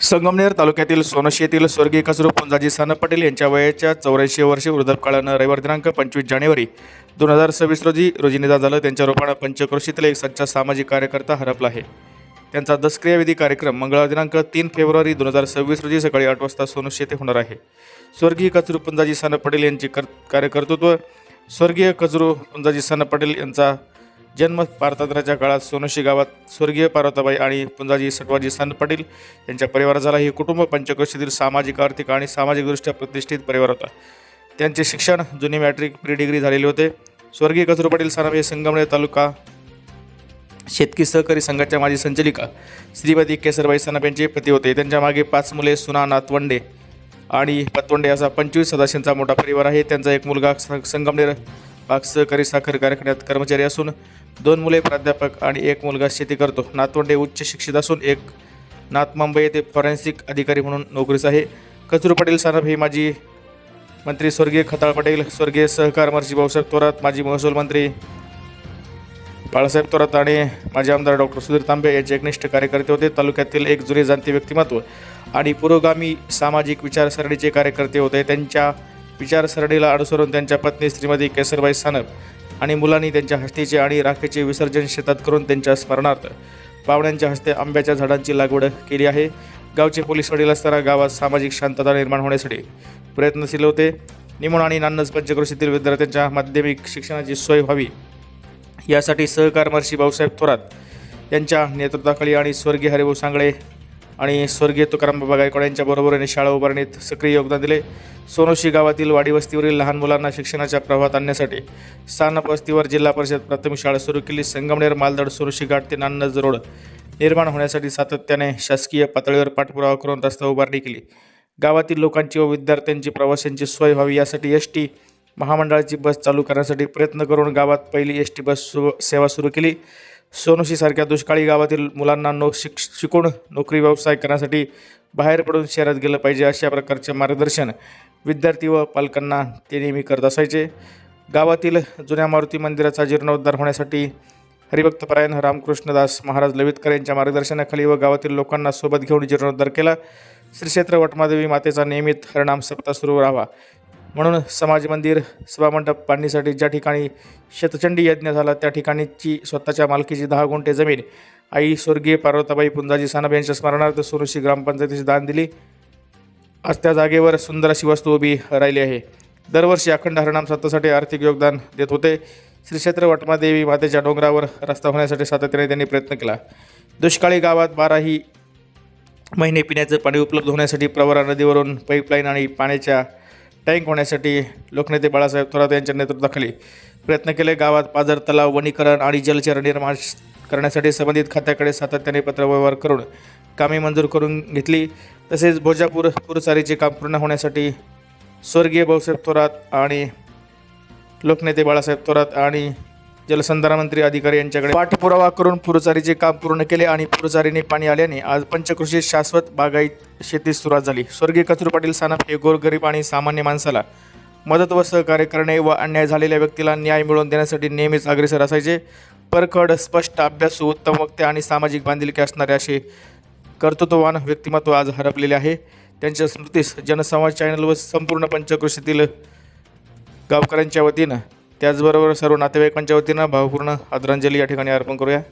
संगमनेर तालुक्यातील सोनशी येथील स्वर्गीय कसरू पुंजाजी सन पटेल यांच्या वयाच्या चौऱ्याऐंशी वर्षी वृद्धापकाळानं रविवार दिनांक पंचवीस जानेवारी दोन हजार सव्वीस रोजी रोजी निधन झालं. त्यांच्या रूपानं पंचक्रोशीतील एक सच्चा सामाजिक कार्यकर्ता हरपला आहे. त्यांचा दसक्रियाविधी कार्यक्रम मंगळवार दिनांक तीन फेब्रुवारी दोन हजार सव्वीस रोजी सकाळी आठ वाजता सोनशी येथे होणार आहे. स्वर्गीय कचरू पुंजाजी सन पटेल यांचे कर कार्यकर्तृत्व स्वर्गीय कचरू पुंजाजी सन पटेल यांचा जन्म पारतंत्र्याच्या काळात सोनशी गावात स्वर्गीय पार्वताबाई आणि पुंजाजी सटवाजी सन पाटील यांच्या परिवारात झाला. हे कुटुंब पंचक्रोशीतील सामाजिक आर्थिक आणि सामाजिकदृष्ट्या प्रतिष्ठित परिवार होता. त्यांचे शिक्षण जुनी मॅट्रिक प्री डिग्री झालेले होते. स्वर्गीय कचरू पाटील सानप हे संगमनेर तालुका शेतकी सहकारी संघाच्या माजी संचालिका. श्रीमती केसरबाई सानप यांचे पती होते. त्यांच्या मागे पाच मुले सुना नातवंडे आणि पतवंडे असा पंचवीस सदस्यांचा मोठा परिवार आहे. त्यांचा एक मुलगा संगमनेर पाक सहकारी साखर कारखान्यात कर्मचारी असून दोन मुले प्राध्यापक आणि एक मुलगा शेती करतो. नातवंडे उच्च शिक्षित असून एक नाथ मुंबई येथे फॉरेन्सिक अधिकारी म्हणून नोकरीस आहे. कचरू पाटील सानप हे माजी मंत्री स्वर्गीय खताळ पटेल स्वर्गीय सहकार मंत्री भाऊसाहेब थोरात माजी महसूल मंत्री बाळासाहेब थोरात आणि माजी आमदार डॉक्टर सुधीर तांबे यांचे एकनिष्ठ कार्यकर्ते होते. तालुक्यातील एक जुने जाणते व्यक्तिमत्व आणि पुरोगामी सामाजिक विचारसरणीचे कार्यकर्ते होते. त्यांच्या विचारसरणीला अनुसरून त्यांच्या पत्नी श्रीमती केसरबाई सानप आणि मुलांनी त्यांच्या हस्तीचे आणि राखेचे विसर्जन शेतात करून त्यांच्या स्मरणार्थ पाहुण्यांच्या हस्ते आंब्याच्या झाडांची लागवड केली आहे. गावचे पोलीस वडील असताना गावात सामाजिक शांतता निर्माण होण्यासाठी प्रयत्नशील होते. निमोण आणि नान्नज पंचक्रोशीतील विद्यार्थ्यांच्या माध्यमिक शिक्षणाची सोय व्हावी. यासाठी सहकार महर्षी भाऊसाहेब थोरात यांच्या नेतृत्वाखाली आणि स्वर्गीय हरिभाऊ सांगळे आणि स्वर्गीय तुकारामबाबा गायकवाड यांच्या बरोबरीने शाळा उभारणीत सक्रिय योगदान दिले. सोनोशी गावातील वाडी वस्तीवरील लहान मुलांना शिक्षणाच्या प्रवाहात आणण्यासाठी सानप वस्तीवर जिल्हा परिषद प्राथमिक शाळा सुरू केली. संगमनेर मालदड सोनोशी घाट ते नान्नज रोड निर्माण होण्यासाठी सातत्याने शासकीय पातळीवर पाठपुरावा करून रस्ता उभारणी केली. गावातील लोकांची व विद्यार्थ्यांची प्रवाशांची सोय व्हावी यासाठी एस टी महामंडळाची बस चालू करण्यासाठी प्रयत्न करून गावात पहिली एस टी बस सु सेवा सुरू केली. सोनोशीसारख्या दुष्काळी गावातील मुलांना नो शिक शिकून नोकरी व्यवसाय करण्यासाठी बाहेर पडून शहरात गेलं पाहिजे अशा प्रकारचे मार्गदर्शन विद्यार्थी व पालकांना ते नेहमी करत असायचे. गावातील जुन्या मारुती मंदिराचा जीर्णोद्धार होण्यासाठी हरिभक्तपरायण रामकृष्णदास महाराज लवितकर यांच्या मार्गदर्शनाखाली व गावातील लोकांना सोबत घेऊन जीर्णोद्धार केला. श्री क्षेत्र वटमादेवी मातेचा नियमित हरणाम सप्ताह सुरू राहावा. म्हणून समाज मंदिर सभामंडप बांधणीसाठी ज्या ठिकाणी शतचंडी यज्ञ झाला त्या ठिकाणीची स्वतःच्या मालकीची दहा गुंठे जमीन आई स्वर्गीय पार्वताबाई पुंजाजी सानप यांच्या स्मरणार्थ सोनुशी ग्रामपंचायतीची दान दिली. आज त्या जागेवर सुंदर अशी वस्तू उभी राहिली आहे. दरवर्षी अखंड हरणाम सत्तासाठी आर्थिक योगदान देत होते. श्री क्षेत्र वटमादेवी मातेच्या डोंगरावर रस्ता होण्यासाठी सातत्याने त्यांनी प्रयत्न केला. दुष्काळी गावात बाराही महिने पिण्याचं पाणी उपलब्ध होण्यासाठी प्रवरा नदीवरून पाईपलाईन आणि पाण्याच्या टँक होण्यासाठी लोकनेते बाळासाहेब थोरात यांच्या नेतृत्वाखाली प्रयत्न केले. गावात पाझर तलाव वनीकरण आणि जलचर निर्माण करण्यासाठी संबंधित खात्याकडे सातत्याने पत्रव्यवहार करून कामे मंजूर करून घेतली. तसेच भोजापूर पुरचारीचे काम पूर्ण होण्यासाठी स्वर्गीय भाऊसाहेब थोरात आणि लोकनेते बाळासाहेब थोरात आणि जलसंधारण मंत्री अधिकारी यांच्याकडे पाठपुरावा करून पुरचारीचे काम पूर्ण केले आणि पुरचारीने पाणी आल्याने आज पंचकृषी शाश्वत बागायत शेतीस सुरुवात झाली. स्वर्गीय कचरू पाटील सानप हे गोरगरीब आणि सामान्य माणसाला मदत व सहकार्य करणे व अन्याय झालेल्या व्यक्तीला न्याय मिळवून देण्यासाठी नेहमीच अग्रेसर असायचे. परखड स्पष्ट अभ्यासू उत्तम वक्ते आणि सामाजिक बांधिलकी असणारे असे कर्तृत्ववान व्यक्तिमत्व आज हरपलेले आहे. त्यांच्या स्मृतीस जनसंवाद चॅनल व संपूर्ण पंचकृषीतील गावकऱ्यांच्या वतीनं त्याचबरोबर सर्व नातेवाईकांच्या वतीनं भावपूर्ण आदरांजली या ठिकाणी अर्पण करूया.